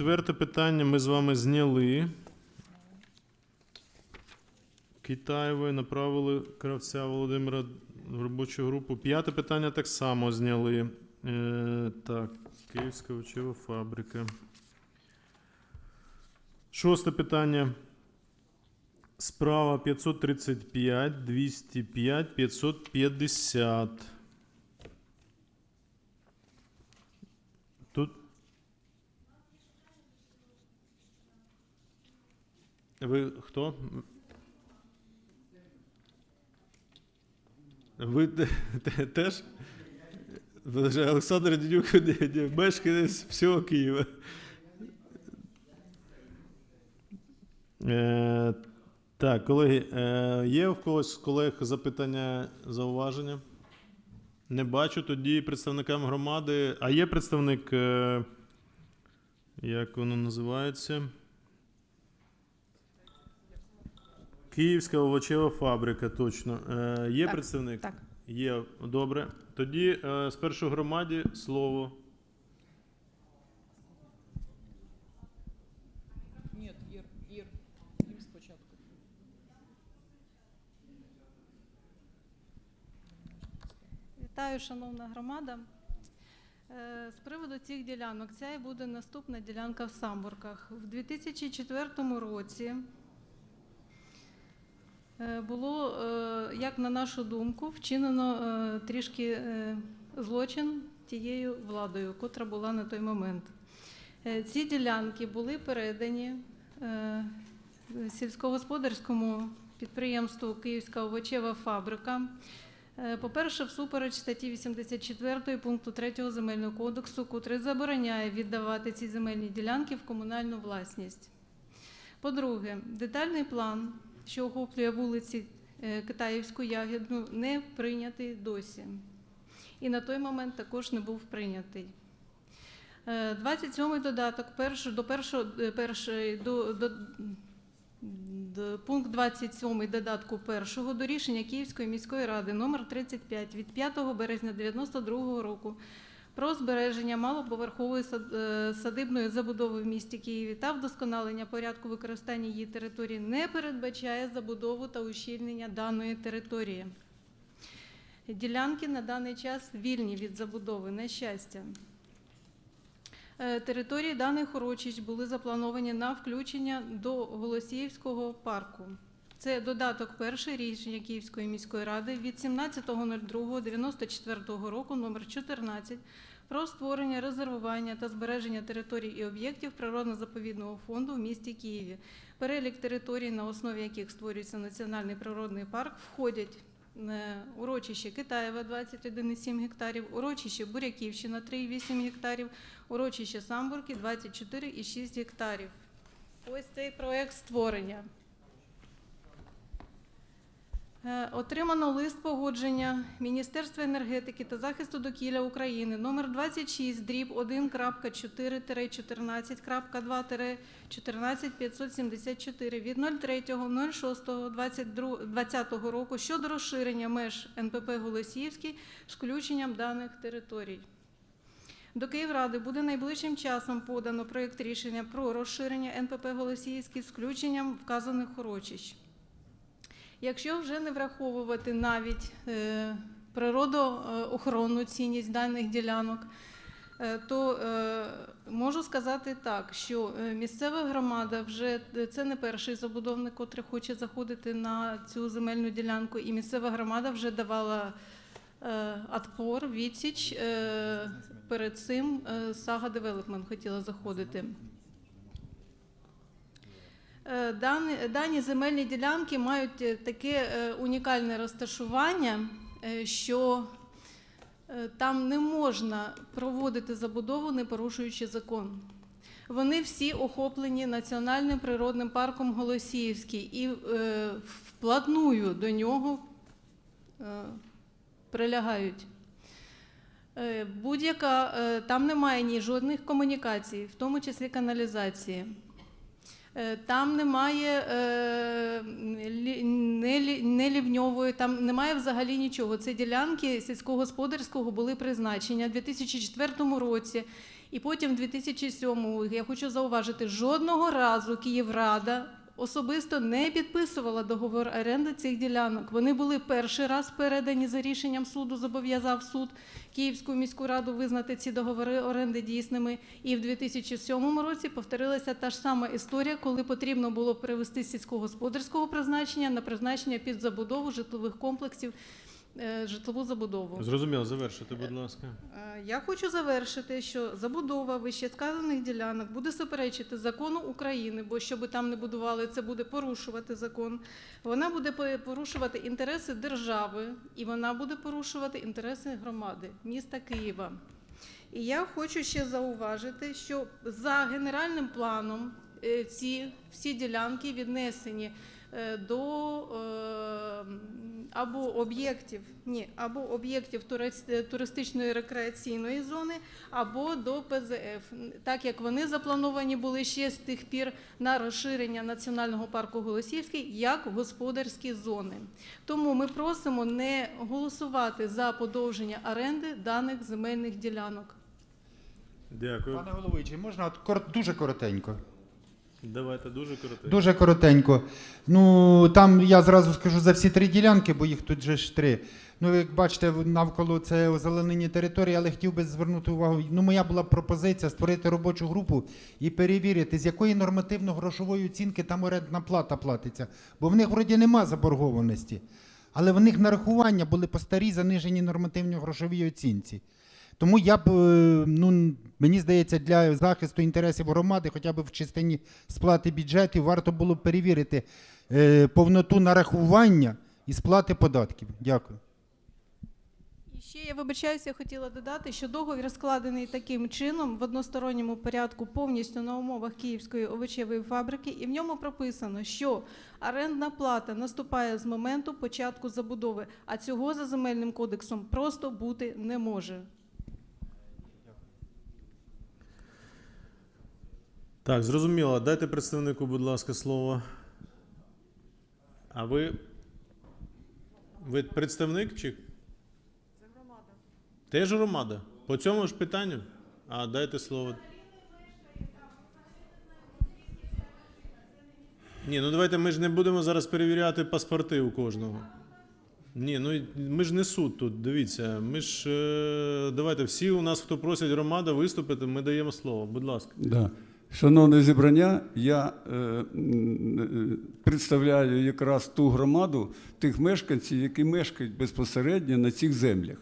четверте питання ми з вами зняли. Китаєвої направили кравця Володимира в робочу групу. П'яте питання так само зняли. Е, так, Київська овочева фабрика. Шосте питання. Справа 535, 205, 550. Тут. Ви хто? Ви те- те- теж? Олександр Дідюк, мешканець всього Києва. Е, так, колеги, е, є в когось з колег запитання, зауваження? Не бачу. Тоді представникам громади. А є представник, е, як воно називається? Київська овочева фабрика, точно. Е, є Так, представник? так. Є, добре. Тоді е, спершу громаді слово. Ні, Ір, спочатку. Вітаю, шановна громада. Е, З приводу цих ділянок, ця і буде наступна ділянка в Самбурках. В 2004 році було, е, як на нашу думку, вчинено е, трішки е, злочин тією владою, котра була на той момент. Е, Ці ділянки були передані е, сільськогосподарському підприємству Київська овочева фабрика. Е, По-перше, всупереч статті 84 пункту 3 земельного кодексу, котрий забороняє віддавати ці земельні ділянки в комунальну власність. По-друге, детальний план, що охоплює вулиці е, Китаївську Ягідну, не прийнятий досі. І на той момент також не був прийнятий. Е, 27-й додаток перш- до першого е, першої до, до, Д- Пункт 27 додатку першого до рішення Київської міської ради номер 35 від 5 березня 1992 року про збереження малоповерхової е, садибної забудови в місті Києві та вдосконалення порядку використання її території не передбачає забудову та ущільнення даної території. Ділянки на даний час вільні від забудови, на щастя. Е, Території даних урочищ були заплановані на включення до Голосіївського парку. Це додаток перший рішення Київської міської ради від 17.02.94 року номер 14 про створення, резервування та збереження територій і об'єктів природно-заповідного фонду в місті Києві. Перелік територій, на основі яких створюється національний природний парк, входять е, урочище Китаєва 21,7 гектарів, урочище Буряківщина 3,8 гектарів, урочище Самбурки 24,6 гектарів. Ось цей проект створення. Е, Отримано лист погодження Міністерства енергетики та захисту довкілля України номер 26 дріб 1.4-3-14.2-14574 від 03.06.2020 року щодо розширення меж НПП Голосіївський з включенням даних територій. До Київради буде найближчим часом подано проєкт рішення про розширення НПП Голосіївський з включенням вказаних урочищ. Якщо вже не враховувати навіть е, природоохоронну цінність даних ділянок, е, то е, можу сказати так, що місцева громада вже це не перший забудовник, котрий хоче заходити на цю земельну ділянку, і місцева громада вже давала отпор, відсіч. Перед цим Сага Девелопмент хотіла заходити. Е, Дані, земельні ділянки мають е, таке е, унікальне розташування, що там не можна проводити забудову, не порушуючи закон. Вони всі охоплені національним природним парком Голосіївський і е, вплотную до нього е, прилягають. Е, Будь-яка е, там немає ні жодних комунікацій, в тому числі каналізації. Е, Там немає е, лі- не лі- не лівньової, там немає взагалі нічого. Це ділянки сільськогосподарського були призначення у 2004 році. І потім, в 2007 я хочу зауважити, жодного разу Київрада особисто не підписувала договор оренди цих ділянок. Вони були перший раз передані за рішенням суду, зобов'язав суд Київську міську раду визнати ці договори оренди дійсними. І в 2007 році повторилася та ж сама історія, коли потрібно було перевести сільськогосподарського призначення на призначення під забудову житлових комплексів, житлову забудову. Зрозуміло, завершити, будь ласка. Е, Я хочу завершити, що забудова вищесказаних ділянок буде суперечити закону України, бо що би там не будували, це буде порушувати закон. Вона буде порушувати інтереси держави і вона буде порушувати інтереси громади міста Києва. І я хочу ще зауважити, що за генеральним планом е, ці всі ділянки віднесені е, до е, або об'єктів, ні, або об'єктів турист- туристичної рекреаційної зони, або до ПЗФ, так як вони заплановані були ще з тих пір на розширення національного парку Голосіївський як господарські зони. Тому ми просимо не голосувати за подовження оренди даних земельних ділянок. Дякую. Пане головуючий, можна кор- дуже коротенько. Давайте дуже коротко. Дуже коротенько. Ну там я зразу скажу за всі три ділянки, бо їх тут же ж три. Ну, як бачите, навколо це озеленені території, але хотів би звернути увагу. Ну, моя була пропозиція створити робочу групу і перевірити, з якої нормативно-грошової оцінки там орендна плата платиться. Бо в них вроді нема заборгованості. Але в них нарахування були по старій заниженій нормативно-грошовій оцінці. Тому я б, е, ну, мені здається, для захисту інтересів громади, хоча б в частині сплати бюджетів, варто було б перевірити е, повноту нарахування і сплати податків. Дякую. Ще я вибачаюся, хотіла додати, що договір складений таким чином в односторонньому порядку повністю на умовах Київської овочевої фабрики, і в ньому прописано, що орендна плата наступає з моменту початку забудови, а цього за земельним кодексом просто бути не може. Так, зрозуміло. Дайте представнику, будь ласка, слово. А ви. Ви представник чи? Це громада. Теж громада? По цьому ж питанню? А, дайте слово. Ні, ну давайте ми ж не будемо зараз перевіряти паспорти у кожного. Ні, ну ми ж не суд тут, дивіться. Ми ж е, давайте всі у нас, хто просять громада виступити, ми даємо слово. Будь ласка. Да. Шановне зібрання, я е, представляю якраз ту громаду тих мешканців, які мешкають безпосередньо на цих землях.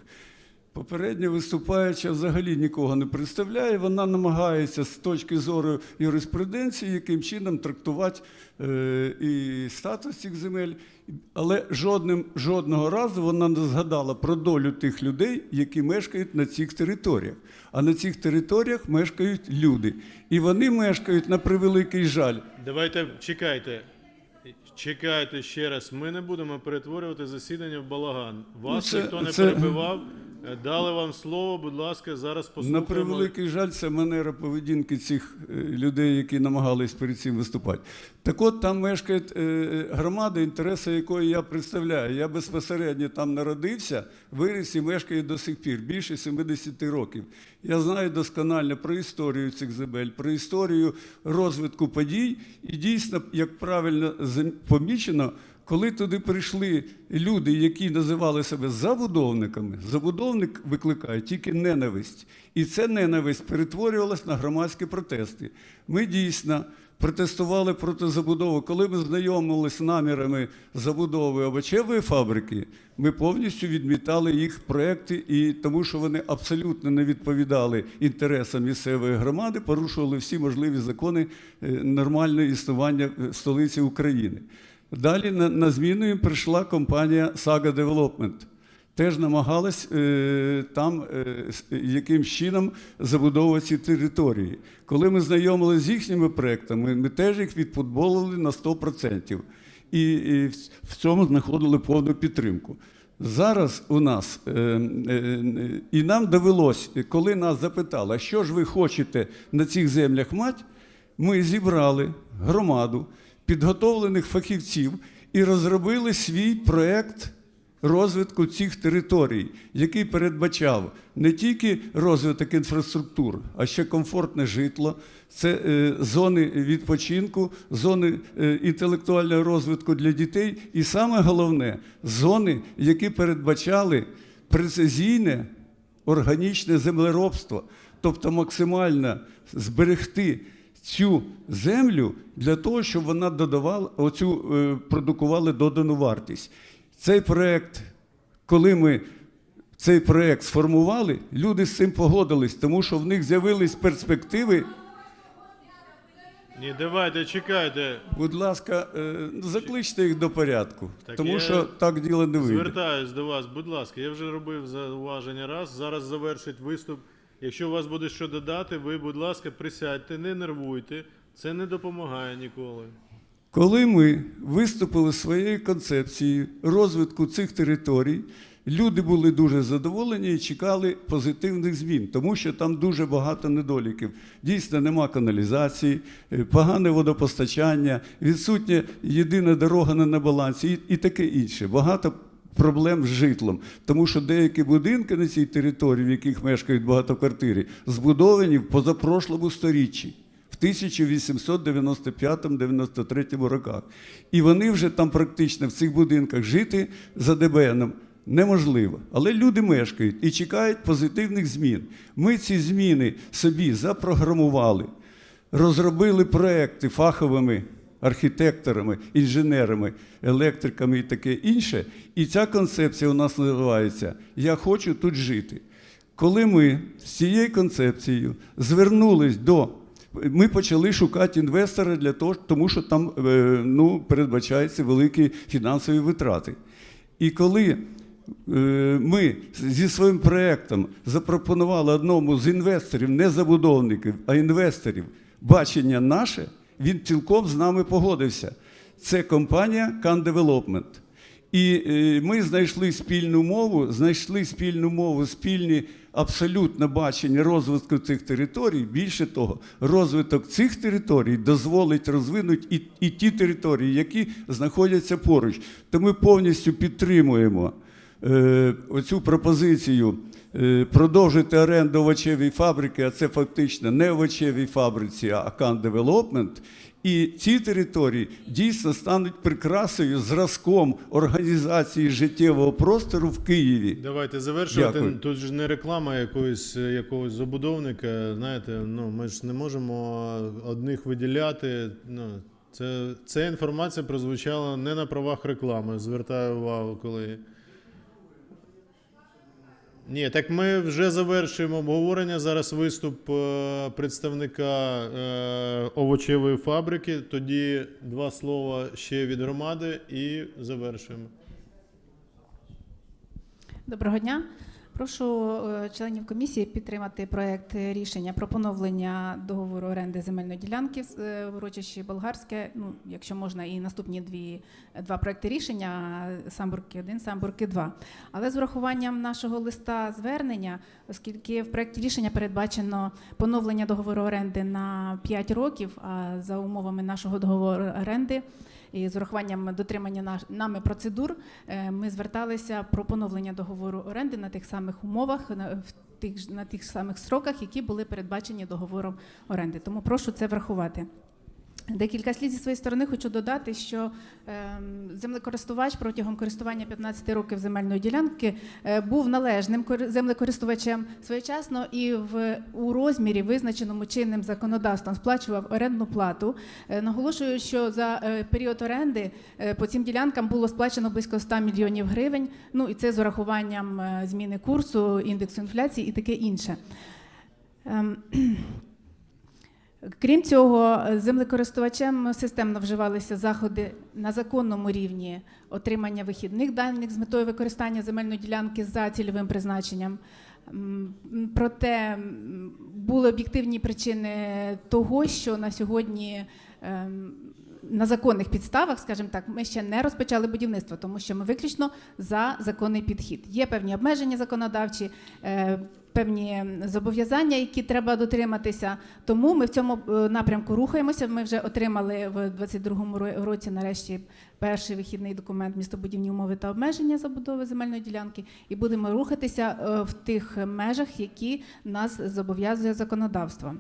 Попередня виступаюча взагалі нікого не представляє. Вона намагається з точки зору юриспруденції, яким чином трактувати е, і статус цих земель, але жодним, жодного разу вона не згадала про долю тих людей, які мешкають на цих територіях. А на цих територіях мешкають люди. І вони мешкають на превеликий жаль. Давайте чекайте. Чекайте ще раз. Ми не будемо перетворювати засідання в балаган. Вас Ну, це- ніхто не це- перебивав. Е, Дали вам слово, будь ласка, зараз На превеликий жаль, це манера поведінки цих е, людей, які намагались перед цим виступати. Так от там мешкає е, громада, інтереси якої я представляю. Я безпосередньо там народився, виріс і мешкаю до сих пір, більше 70 років. Я знаю досконально про історію цих земель, про історію розвитку подій. І дійсно, як правильно помічено, коли туди прийшли люди, які називали себе забудовниками, забудовник викликає тільки ненависть. І ця ненависть перетворювалась на громадські протести. Ми дійсно протестували проти забудови. Коли ми знайомилися з намірами забудови овочевої фабрики, ми повністю відмітали їх проекти, і тому що вони абсолютно не відповідали інтересам місцевої громади, порушували всі можливі закони е, нормального існування е, столиці України. Далі на, на зміну їм прийшла компанія Saga Development. Теж намагалась е, там е, яким чином забудовувати ці території. Коли ми знайомилися з їхніми проектами, ми теж їх відфутболили на 100%. І, і в- цьому знаходили повну підтримку. Зараз у нас е, е, і нам довелось, коли нас запитали, що ж ви хочете на цих землях мати, ми зібрали громаду підготовлених фахівців і розробили свій проект розвитку цих територій, який передбачав не тільки розвиток інфраструктур, а ще комфортне житло, це е, зони відпочинку, зони е, інтелектуального розвитку для дітей, і саме головне зони, які передбачали прецизійне органічне землеробство, тобто максимально зберегти цю землю для того, щоб вона додавала оцю е, продукувала додану вартість. Цей проект, коли ми цей проект сформували, люди з цим погодились, тому що в них з'явились перспективи. Ні, давайте, чекайте. Будь ласка, е, закличте їх до порядку, Так тому я що так діло не вийде. Звертаюсь до вас, будь ласка, я вже робив зауваження раз. Зараз завершить виступ. Якщо у вас буде що додати, ви, будь ласка, присядьте, не нервуйте. Це не допомагає ніколи. Коли ми виступили своєю концепцією розвитку цих територій, люди були дуже задоволені і чекали позитивних змін, тому що там дуже багато недоліків. Дійсно, нема каналізації, е, погане водопостачання, відсутня єдина дорога не на балансі і таке інше. Багато проблем з житлом, тому що деякі будинки на цій території, в яких мешкають багатоквартири, збудовані в позапрошлому сторіччі. В 1895-93 роках. І вони вже там практично в цих будинках жити за ДБНом неможливо. Але люди мешкають і чекають позитивних змін. Ми ці зміни собі запрограмували, розробили проекти фаховими архітекторами, інженерами, електриками і таке інше. І ця концепція у нас називається Я хочу тут жити. Коли ми з цією концепцією звернулись до. Ми почали шукати інвестора для того, тому що там е, ну, передбачаються великі фінансові витрати. І коли е, ми зі своїм проєктом запропонували одному з інвесторів, не забудовників, а інвесторів, бачення наше, він цілком з нами погодився. Це компанія Can Development. І е, ми знайшли спільну мову, знайшли спільну мову, спільні абсолютно бачення розвитку цих територій. Більше того, розвиток цих територій дозволить розвинути і, і ті території, які знаходяться поруч. То ми повністю підтримуємо е, оцю пропозицію продовжити оренду овочевій фабрики, а це фактично не овочевій фабриці, а Can Development. І ці території дійсно стануть прикрасою, зразком організації життєвого простору в Києві. Давайте завершувати. Дякую. Тут ж не реклама якоїсь, якогось забудовника. Знаєте, ну ми ж не можемо одних виділяти. Ну, це, ця інформація прозвучала не на правах реклами. Звертаю увагу, колеги. Ні, так ми вже завершуємо обговорення. Зараз виступ е, представника е, овочевої фабрики. Тоді два слова ще від громади і завершуємо. Доброго дня. Прошу е, членів комісії підтримати проект рішення про поновлення договору оренди земельної ділянки е, в урочищі Болгарське. Ну, якщо можна, і наступні дві два проекти рішення Самбурки 1, Самбурки 2. Але з врахуванням нашого листа звернення, оскільки в проекті рішення передбачено поновлення договору оренди на 5 років, а за умовами нашого договору оренди. І з урахуванням дотримання нами процедур е, ми зверталися про поновлення договору оренди на тих самих умовах, на, тих, на тих самих строках, які були передбачені договором оренди. Тому прошу це врахувати. Декілька слів зі своєї сторони хочу додати, що ем, землекористувач протягом користування 15 років земельної ділянки е, був належним землекористувачем своєчасно і в у розмірі, визначеному чинним законодавством, сплачував орендну плату. Е, Наголошую, що за е, період оренди по цим ділянкам було сплачено близько 100 мільйонів гривень. Ну і це з урахуванням зміни курсу, індексу інфляції і таке інше. Крім цього, землекористувачем системно вживалися заходи на законному рівні отримання вихідних даних з метою використання земельної ділянки за цільовим призначенням. Проте були об'єктивні причини того, що на сьогодні ем, на законних підставах, скажімо так, ми ще не розпочали будівництво, тому що ми виключно за законний підхід. Є певні обмеження законодавчі. Певні зобов'язання, які треба дотриматися. Тому ми в цьому е, напрямку рухаємося. Ми вже отримали в 22-му році нарешті перший вихідний документ містобудівні умови та обмеження забудови земельної ділянки, і будемо рухатися е, в тих межах, які нас зобов'язує законодавство.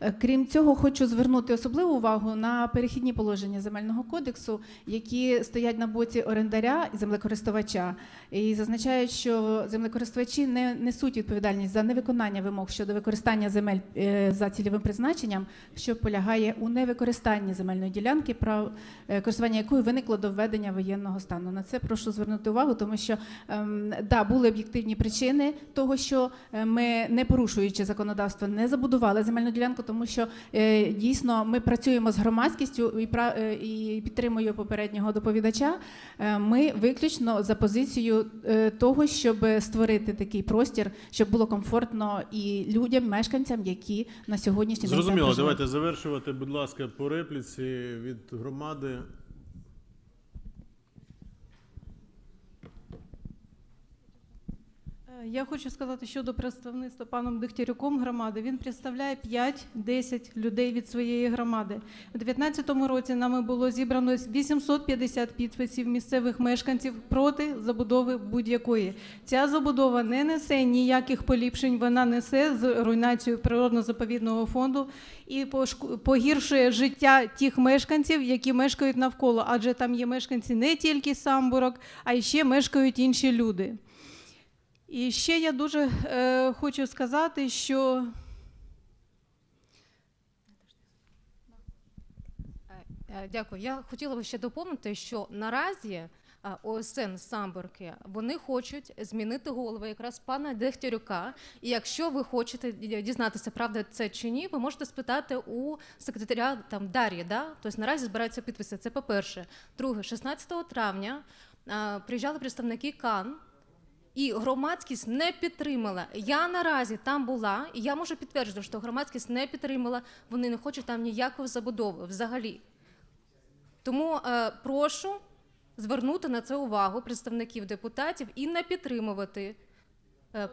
Е, Крім цього, хочу звернути особливу увагу на перехідні положення земельного кодексу, які стоять на боці орендаря і землекористувача, і зазначають, що землекористувачі не несуть відповідальність за невиконання вимог щодо використання земель е, за цільовим призначенням, що полягає у невикористанні земельної ділянки, прав е, користування якою виникло до введення воєнного стану. На це прошу звернути увагу, тому що ем, да, були об'єктивні причини того, що ми, не порушуючи законодавство, не забудували земельну ділянку, тому що е, дійсно ми працюємо з громадськістю і, пра- е, і підтримую попереднього доповідача. Е, Ми виключно за позицією е, того, щоб створити такий простір, щоб було комфортно і людям, мешканцям, які на сьогоднішній день Зрозуміло, давайте завершувати, будь ласка, по репліці від громади. Я хочу сказати щодо представництва паном Дегтярюком громади. Він представляє 5-10 людей від своєї громади. У 2019 році нами було зібрано 850 підписів місцевих мешканців проти забудови будь-якої. Ця забудова не несе ніяких поліпшень, вона несе з руйнацією природно-заповідного фонду і погіршує життя тих мешканців, які мешкають навколо, адже там є мешканці не тільки самбурок, а й ще мешкають інші люди. І ще я дуже е, хочу сказати, що Е, Дякую. Я хотіла би ще доповнити, що наразі е, ОСН Самборки вони хочуть змінити голову якраз пана Дегтярюка. І якщо ви хочете дізнатися, правда це чи ні, ви можете спитати у секретаря там Дар'ї. Да? Тобто наразі збираються підписи. Це по-перше. Друге, 16 травня е, приїжджали представники КАН. І громадськість не підтримала. Я наразі там була, і я можу підтверджувати, що громадськість не підтримала. Вони не хочуть там ніякої забудови взагалі. Тому е, прошу звернути на це увагу представників депутатів і не підтримувати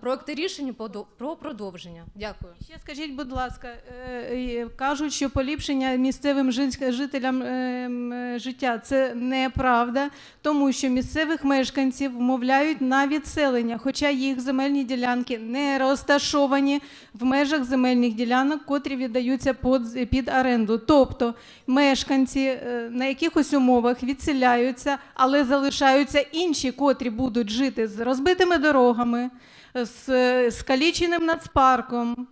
проекти рішення про продовження. Дякую. ще скажіть, будь ласка, е, е, кажуть, що поліпшення місцевим жителям е, е, життя це неправда, тому що місцевих мешканців вмовляють на відселення, хоча їх земельні ділянки не розташовані в межах земельних ділянок, котрі віддаються під, оренду. Тобто мешканці е, на якихось умовах відселяються, але залишаються інші, котрі будуть жити з розбитими дорогами, з скаліченим нацпарком,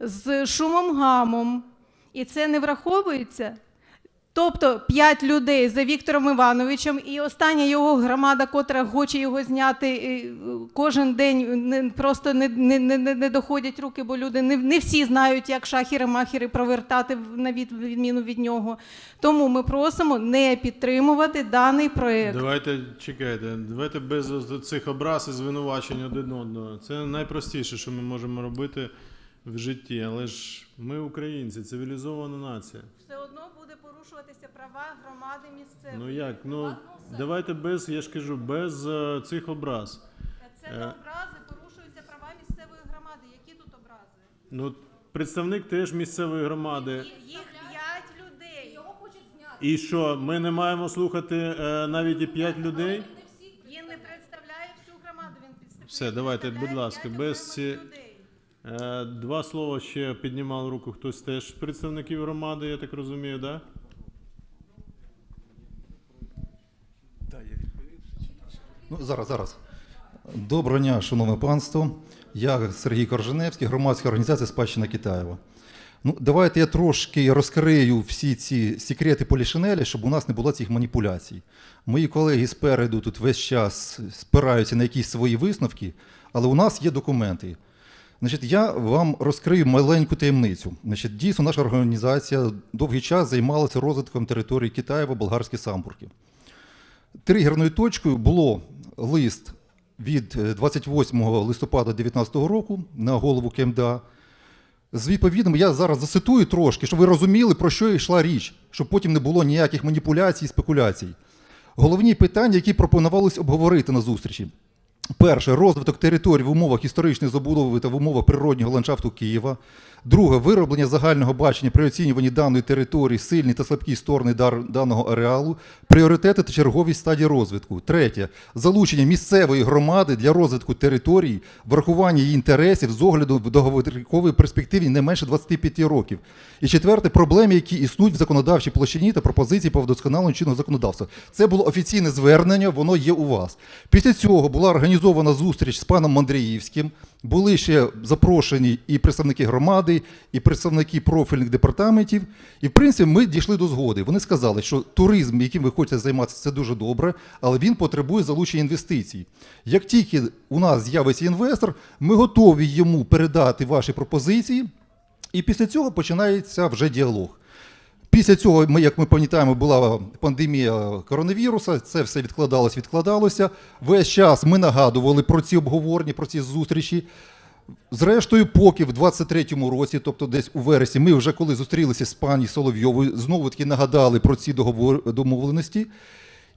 з шумом гамом. І це не враховується. Тобто п'ять людей за Віктором Івановичем, і остання його громада, котра хоче його зняти е, кожен день, не, просто не, не, не, не- доходять руки, бо люди не, не всі знають, як шахіри-махіри провертати на від, відміну від нього. Тому ми просимо не підтримувати даний проєкт. Давайте чекайте, давайте без цих образ і звинувачень один одного. Це найпростіше, що ми можемо робити в житті. Але ж ми українці, цивілізована нація. Все одно буде порушуватися права громади місцевої. Ну як? Ну давайте без, я ж кажу, без е, цих образ. Це Е. не образи, порушуються права місцевої громади. Які тут образи? Ну, представник теж місцевої громади. Їх п'ять людей. І що, ми не маємо слухати е, навіть і п'ять людей? Він не представляє всю громаду. Він представляє Все, давайте, будь ласка, п'ять без окремих ці- людей. Е, Два слова ще піднімав руку хтось теж з представників громади, я так розумію, так? Да? Ну, зараз, зараз. Доброго дня, шановне панство. Я Сергій Корженевський, громадська організація Спадщина Китаєва. Ну, давайте я трошки розкрию всі ці секрети Полішинеля, щоб у нас не було цих маніпуляцій. Мої колеги спереду тут весь час спираються на якісь свої висновки, але у нас є документи. Значить, я вам розкрию маленьку таємницю. Значить, дійсно, наша організація довгий час займалася розвитком території Китаєва, болгарські самбурки. Тригерною точкою було лист від е, 28 листопада 2019 року на голову КМДА. З відповідним я зараз зацитую трошки, щоб ви розуміли, про що йшла річ, щоб потім не було ніяких маніпуляцій і спекуляцій. Головні питання, які пропонувалось обговорити на зустрічі. Перше розвиток територій в умовах історичної забудови та в умовах природнього ландшафту Києва. Друге вироблення загального бачення при оцінюванні даної території, сильні та слабкі сторони даного ареалу, пріоритети та черговість стадії розвитку. Третє залучення місцевої громади для розвитку території, врахування її інтересів з огляду в довготривалій перспективі не менше 25 років. І четверте проблеми, які існують в законодавчій площині та пропозиції по вдосконаленню чинного законодавства. Це було офіційне звернення, воно є у вас. Після цього була організована зустріч з паном Мандріївським. Були ще запрошені і представники громади, і представники профільних департаментів. І в принципі ми дійшли до згоди. Вони сказали, що туризм, яким ви хочете займатися, це дуже добре, але він потребує залучення інвестицій. Як тільки у нас з'явиться інвестор, ми готові йому передати ваші пропозиції, і після цього починається вже діалог. Після цього, ми, як ми пам'ятаємо, була пандемія коронавіруса, це все відкладалось, відкладалося. Весь час ми нагадували про ці обговорення, про ці зустрічі. Зрештою, поки в 23-му році, тобто десь у вересні, ми вже коли зустрілися з пані Соловйовою, знову таки нагадали про ці договор... домовленості.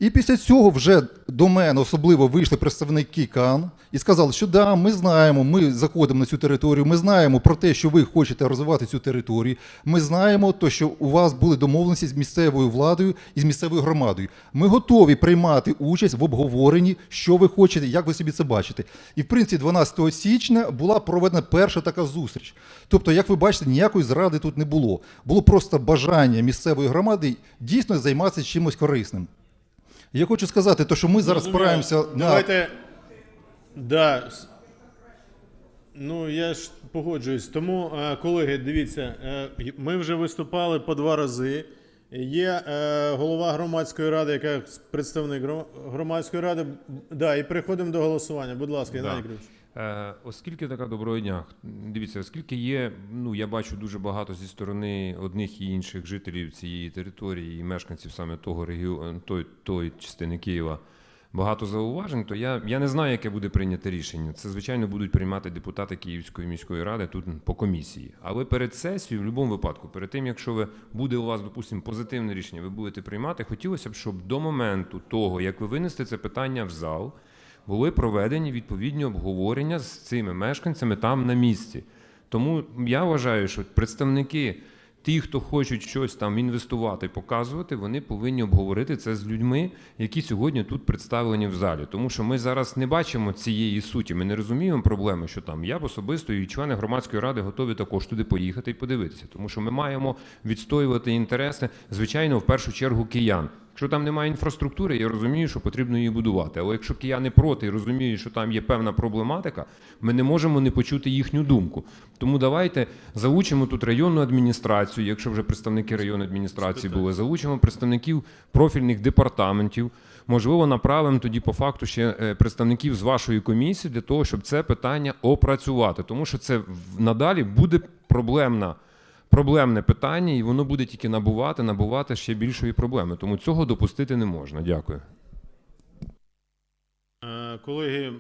І після цього вже до мене особливо вийшли представники КАН і сказали, що да, ми знаємо, ми заходимо на цю територію, ми знаємо про те, що ви хочете розвивати цю територію. Ми знаємо, то, що у вас були домовленості з місцевою владою і з місцевою громадою. Ми готові приймати участь в обговоренні, що ви хочете, як ви собі це бачите. І в принципі, 12 січня була проведена перша така зустріч. Тобто, як ви бачите, ніякої зради тут не було. Було просто бажання місцевої громади дійсно займатися чимось корисним. Я хочу сказати, то, що ми зараз Зрозуміло. спираємося на Давайте. Да. Ну, я ж погоджуюсь. Тому, е, колеги, дивіться, е, ми вже виступали по два рази. Є е, голова громадської ради, яка представник громадської ради. Да, і переходимо до голосування. Будь ласка, Да. Геннадій Кривич. Е, оскільки така доброго дня, дивіться, оскільки є, ну я бачу дуже багато зі сторони одних і інших жителів цієї території і мешканців саме того регіону, той, той частини Києва, багато зауважень, то я, я не знаю, яке буде прийняте рішення. Це, звичайно, будуть приймати депутати Київської міської ради тут по комісії. Але перед сесією, в будь-якому випадку, перед тим, якщо ви буде у вас, допустимо, позитивне рішення, ви будете приймати, хотілося б, щоб до моменту того, як ви винесете це питання в зал, були проведені відповідні обговорення з цими мешканцями там на місці. Тому я вважаю, що представники, ті, хто хочуть щось там інвестувати, показувати, вони повинні обговорити це з людьми, які сьогодні тут представлені в залі. Тому що ми зараз не бачимо цієї суті. Ми не розуміємо проблеми, що там я особисто і члени громадської ради готові також туди поїхати і подивитися. Тому що ми маємо відстоювати інтереси, звичайно, в першу чергу киян. Якщо там немає інфраструктури, я розумію, що потрібно її будувати. Але якщо кияни проти і розуміють, що там є певна проблематика, ми не можемо не почути їхню думку. Тому давайте залучимо тут районну адміністрацію, якщо вже представники районної адміністрації були, залучимо представників профільних департаментів. Можливо, направимо тоді по факту ще е, представників з вашої комісії для того, щоб це питання опрацювати, тому що це надалі буде проблемна проблемне питання, і воно буде тільки набувати, набувати ще більшої проблеми. Тому цього допустити не можна. Дякую. Е, Колеги,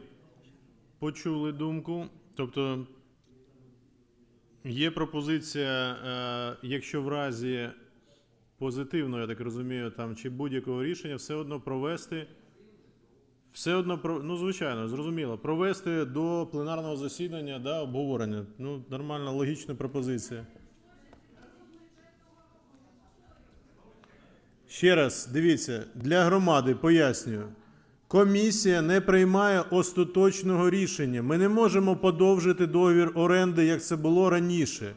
почули думку. Тобто є пропозиція, е, якщо в разі позитивного, я так розумію, там чи будь-якого рішення, все одно провести. Все одно ну звичайно, зрозуміло, провести до пленарного засідання да, обговорення. Ну, нормальна, логічна пропозиція. Ще раз, дивіться, для громади пояснюю. Комісія не приймає остаточного рішення. Ми не можемо подовжити договір оренди, як це було раніше.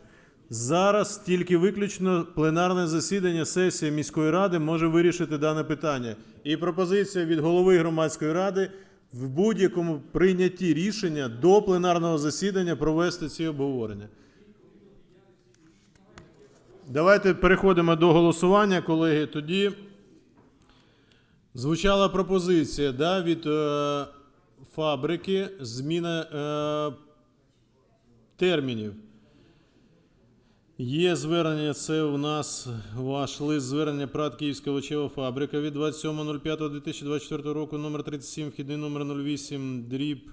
Зараз тільки виключно пленарне засідання сесії міської ради може вирішити дане питання. І пропозиція від голови громадської ради в будь-якому прийнятті рішення до пленарного засідання провести ці обговорення. Давайте переходимо до голосування, колеги. Тоді звучала пропозиція да, від е, фабрики зміна е, термінів. Є звернення, це у нас ваш лист звернення ПРАТ Київська овочева фабрика від 27.05.2024 року, номер 37, вхідний номер 08, дріб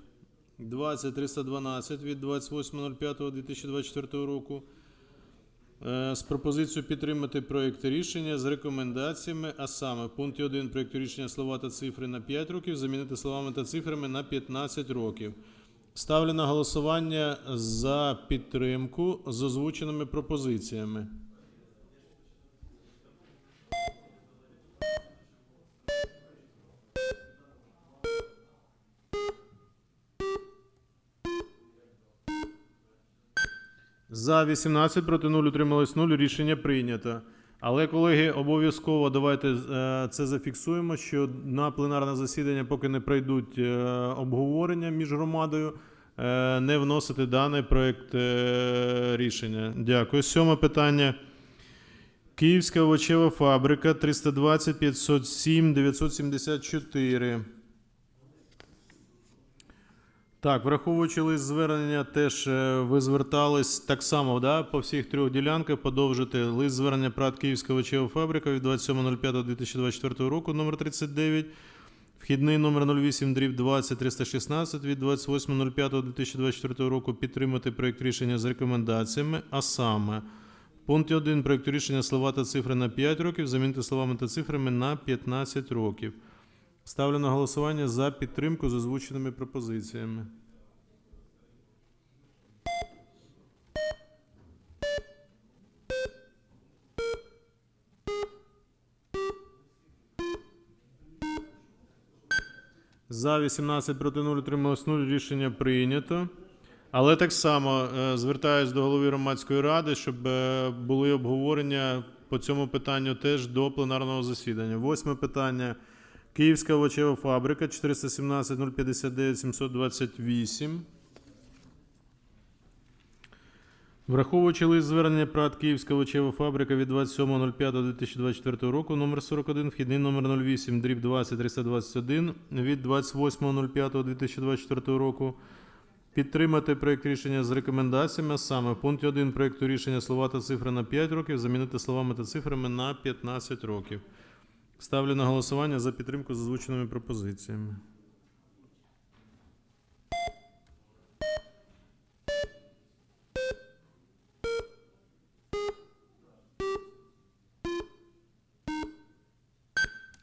20312 від 28.05.2024 року. Е, з пропозицією підтримати проєкт рішення з рекомендаціями, а саме в пункті 1 проєкту рішення слова та цифри на 5 років замінити словами та цифрами на 15 років. Ставлю на голосування за підтримку з озвученими пропозиціями. За 18 проти 0 утрималось 0. Рішення прийнято. Але, колеги, обов'язково давайте е, це зафіксуємо, що на пленарне засідання, поки не пройдуть е, обговорення між громадою, е, не вносити даний проект е, рішення. Дякую. Сьоме питання. Київська овочева фабрика 320 507 974. Так, враховуючи лист звернення, теж е, ви звертались так само, да, по всіх трьох ділянках подовжити лист звернення ПРАТ Київська овочева фабрика від 27.05.2024 року, номер 39, вхідний номер 08 дріб 20 316 від 28.05.2024 року підтримати проєкт рішення з рекомендаціями, а саме в пункті 1 проєкту рішення слова та цифри на 5 років замінити словами та цифрами на 15 років. Ставлю на голосування за підтримку з озвученими пропозиціями. За 18 проти 0 утрималось 0. Рішення прийнято. Але так само е, звертаюсь до голови громадської ради, щоб е, були обговорення по цьому питанню теж до пленарного засідання. Восьме питання. Київська овочева фабрика 417 059 728. Враховуючи лист звернення ПРАТ Київська овочева фабрика від 27.05.2024 року, номер 41, вхідний номер 08, дріб 20 321 від 28.05.2024 року, підтримати проєкт рішення з рекомендаціями, а саме в пункті 1 проєкту рішення слова та цифри на 5 років замінити словами та цифрами на 15 років. Ставлю на голосування за підтримку з озвученими пропозиціями.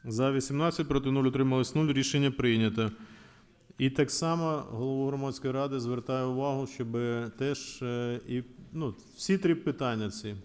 За 18 проти 0 утрималось 0. Рішення прийнято. І так само голову громадської ради звертаю увагу, щоб теж е, і ну, всі три питання ці